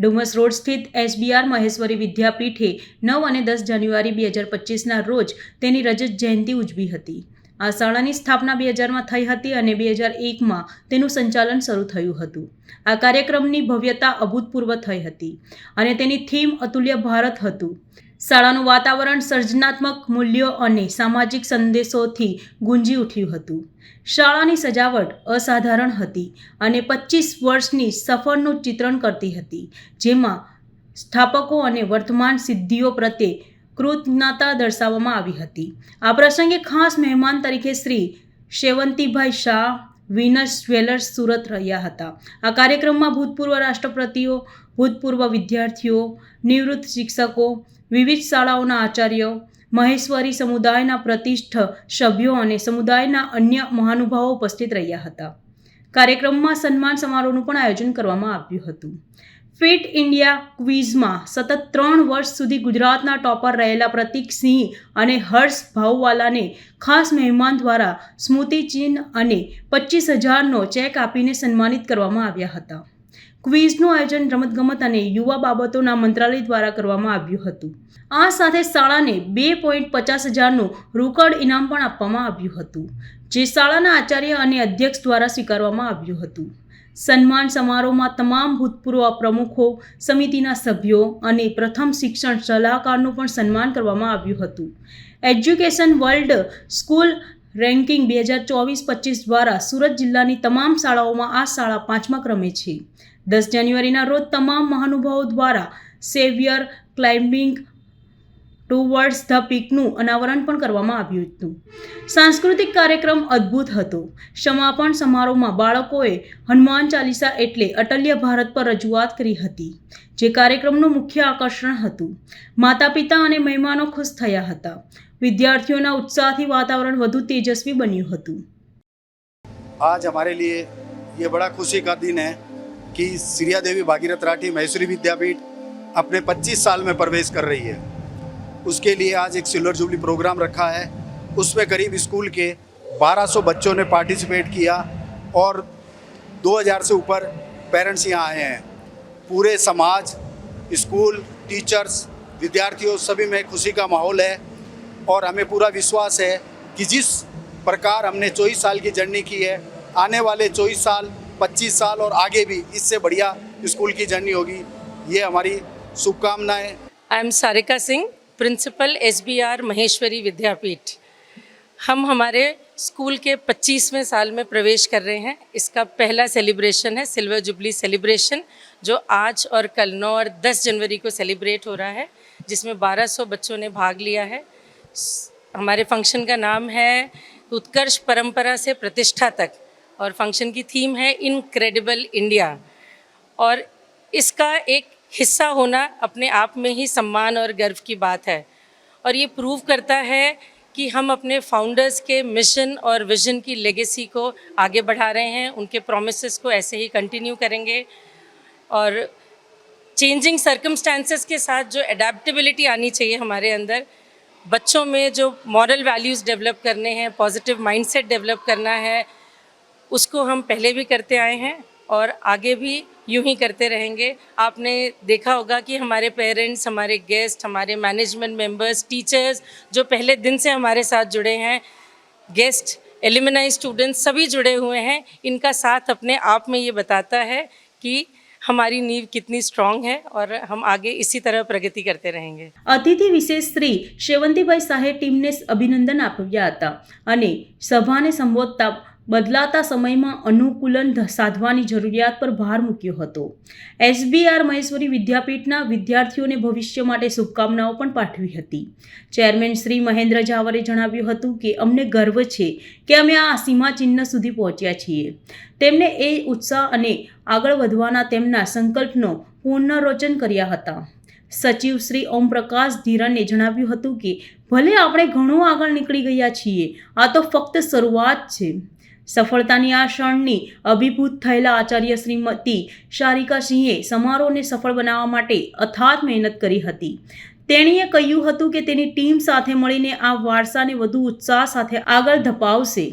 Dumas road સ્થિત SBR Maheshwari વિદ્યાપીઠે નવ અને દસ જાન્યુઆરી બે હજાર પચીસના રોજ તેની રજત જયંતિ ઉજવી હતી. આ શાળાની સ્થાપના બે હજારમાં થઈ હતી અને બે હજાર એકમાં તેનું સંચાલન શરૂ થયું હતું. આ કાર્યક્રમની ભવ્યતા અભૂતપૂર્વ થઈ હતી અને તેની થીમ અતુલ્ય ભારત હતું. શાળાનું વાતાવરણ સર્જનાત્મક મૂલ્યો અને સામાજિક સંદેશોથી ગુંજી ઉઠ્યું હતું. શાળાની સજાવટ અસાધારણ હતી અને પચીસ વર્ષની સફરનું ચિત્રણ કરતી હતી, જેમાં સ્થાપકો અને વર્તમાન સિદ્ધિઓ પ્રત્યે કૃતજ્ઞતા દર્શાવવામાં આવી હતી. આ પ્રસંગે ખાસ મહેમાન તરીકે શ્રી શેવંતીભાઈ શાહ વિનસ જ્વેલર્સ સુરત રહ્યા હતા. આ કાર્યક્રમમાં ભૂતપૂર્વ રાષ્ટ્રપતિઓ, ભૂતપૂર્વ વિદ્યાર્થીઓ, નિવૃત્ત શિક્ષકો, વિવિધ શાળાઓના આચાર્યો, મહેશ્વરી સમુદાયના પ્રતિષ્ઠ સભ્યો અને સમુદાયના અન્ય મહાનુભાવો ઉપસ્થિત રહ્યા હતા. કાર્યક્રમમાં સન્માન સમારોહનું પણ આયોજન કરવામાં આવ્યું હતું. ફિટ ઇન્ડિયા ક્વિઝમાં સતત ત્રણ વર્ષ સુધી ગુજરાતના ટોપર રહેલા પ્રતિક સિંહ અને હર્ષ ભાઉવાલાને ખાસ મહેમાન દ્વારા સ્મૃતિચિહ્ન અને પચીસ હજારનો ચેક આપીને સન્માનિત કરવામાં આવ્યા હતા. ક્વિઝનું આયોજન રમતગમત અને યુવા બાબતોના મંત્રાલય દ્વારા કરવામાં આવ્યું હતું. આ સાથે શાળાને બે પોઈન્ટ પચાસ હજારનું રોકડ ઇનામ પણ આપવામાં આવ્યું હતું, જે શાળાના આચાર્ય અને અધ્યક્ષ દ્વારા સ્વીકારવામાં આવ્યું હતું. સન્માન સમારોહમાં તમામ ભૂતપૂર્વ પ્રમુખો, સમિતિના સભ્યો અને પ્રથમ શિક્ષણ સલાહકારનું પણ સન્માન કરવામાં આવ્યું હતું. એજ્યુકેશન વર્લ્ડ સ્કૂલ રેન્કિંગ બે હજાર ચોવીસ પચીસ દ્વારા સુરત જિલ્લાની તમામ શાળાઓમાં આ શાળા પાંચમા ક્રમે છે. દસ જાન્યુઆરીના રોજ તમામ મહાનુભાવો દ્વારા સેવિયર, ક્લાઇમ્બિંગ ટુવર્ડ્સ ધ પીકનું અનાવરણ પણ કરવામાં આવ્યું હતું સાંસ્કૃતિક કાર્યક્રમ અદ્ભુત હતો સમાપન સમારોહમાં બાળકોએ હનુમાન ચાલીસા એટલે અટલ્ય ભારત પર રજૂઆત કરી હતી જે કાર્યક્રમનું મુખ્ય આકર્ષણ હતું માતા પિતા અને મહેમાનો ખુશ થયા હતા વિદ્યાર્થીઓના ઉત્સાહથી વાતાવરણ વધુ તેજસ્વી બન્યું હતું आज हमारे लिए ये बड़ा खुशी का दिन है कि सिरिया देवी भागीरथ राठी मैसूरी विद्यापीठ अपने 25 साल में प्रवेश कर रही है उसके लिए आज एक सिल्वर जुबली प्रोग्राम रखा है। उसमें करीब स्कूल के 1200 बच्चों ने पार्टिसिपेट किया और 2000 से ऊपर पेरेंट्स यहाँ आए हैं। पूरे समाज, स्कूल, टीचर्स, विद्यार्थियों, सभी में खुशी का माहौल है और हमें पूरा विश्वास है कि जिस प्रकार हमने चौबीस साल की जर्नी की है, आने वाले चौबीस साल, पच्चीस साल और आगे भी इससे बढ़िया स्कूल की जर्नी होगी। ये हमारी शुभकामनाएँ। I am Sarika Singh principal S B R Maheshwari Vidyapeeth. हम हमारे स्कूल के 25वें साल में प्रवेश कर रहे हैं। इसका पहला सेलिब्रेशन है सिल्वर जुबली सेलिब्रेशन जो आज और कल 9 और 10 जनवरी को सेलिब्रेट हो रहा है, जिसमें 1200 बच्चों ने भाग लिया है। हमारे फ़ंक्शन का नाम है उत्कर्ष परंपरा से प्रतिष्ठा तक, और फ़ंक्शन की थीम है इनक्रेडिबल इंडिया और इसका एक हिस्सा होना अपने आप में ही सम्मान और गर्व की बात है। और ये प्रूव करता है कि हम अपने फाउंडर्स के मिशन और विजन की लेगेसी को आगे बढ़ा रहे हैं। उनके प्रोमिस को ऐसे ही कंटिन्यू करेंगे। और चेंजिंग सर्कमस्टांसेस के साथ जो एडेप्टेबिलिटी आनी चाहिए हमारे अंदर, बच्चों में जो मॉरल वैल्यूज़ डेवलप करने हैं पॉजिटिव माइंडसेट डेवलप करना है, उसको हम पहले भी करते आए हैं। और आगे भी यूं ही करते रहेंगे आपने देखा होगा कि हमारे पेरेंट्स हमारे गेस्ट हमारे मैनेजमेंट मेंबर्स टीचर्स जो पहले दिन से हमारे साथ जुड़े हैं गेस्ट एलिमनाई स्टूडेंट्स सभी जुड़े हुए हैं इनका साथ अपने आप में ये बताता है कि हमारी नींव कितनी स्ट्रांग है और हम आगे इसी तरह प्रगति करते रहेंगे અતિથિ વિશેષ શ્રી શેવંતીભાઈ શાહે ટીમને અભિનંદન આપ્યા હતા અને સભાને સંબોધતા બદલાતા સમયમાં અનુકૂલન સાધવાની જરૂરિયાત પર ભાર મૂક્યો હતો. એસબીઆર મહેશ્વરી વિદ્યાપીઠના વિદ્યાર્થીઓને ભવિષ્ય માટે શુભકામનાઓ પણ પાઠવી હતી. ચેરમેન શ્રી મહેન્દ્ર જાવરે જણાવ્યું હતું કે, અમને ગર્વ છે કે અમે આ સીમાચિહ્ન સુધી પહોંચ્યા છીએ. તેમને એ ઉત્સાહ અને આગળ વધવાના તેમના સંકલ્પનો પુનરોચન કર્યા હતા. સચિવ શ્રી ઓમપ્રકાશ ધીરને જણાવ્યું હતું કે, ભલે આપણે ઘણું આગળ નીકળી ગયા છીએ, આ તો ફક્ત શરૂઆત છે. સફળતાની આ ક્ષણની અભિભૂત થયેલા આચાર્ય શ્રીમતી શારિકા સિંહે સમારોહને સફળ બનાવવા માટે અથાત મહેનત કરી હતી. તેણીએ કહ્યું હતું કે તેની ટીમ સાથે મળીને આ વારસાને વધુ ઉત્સાહ સાથે આગળ ધપાવશે.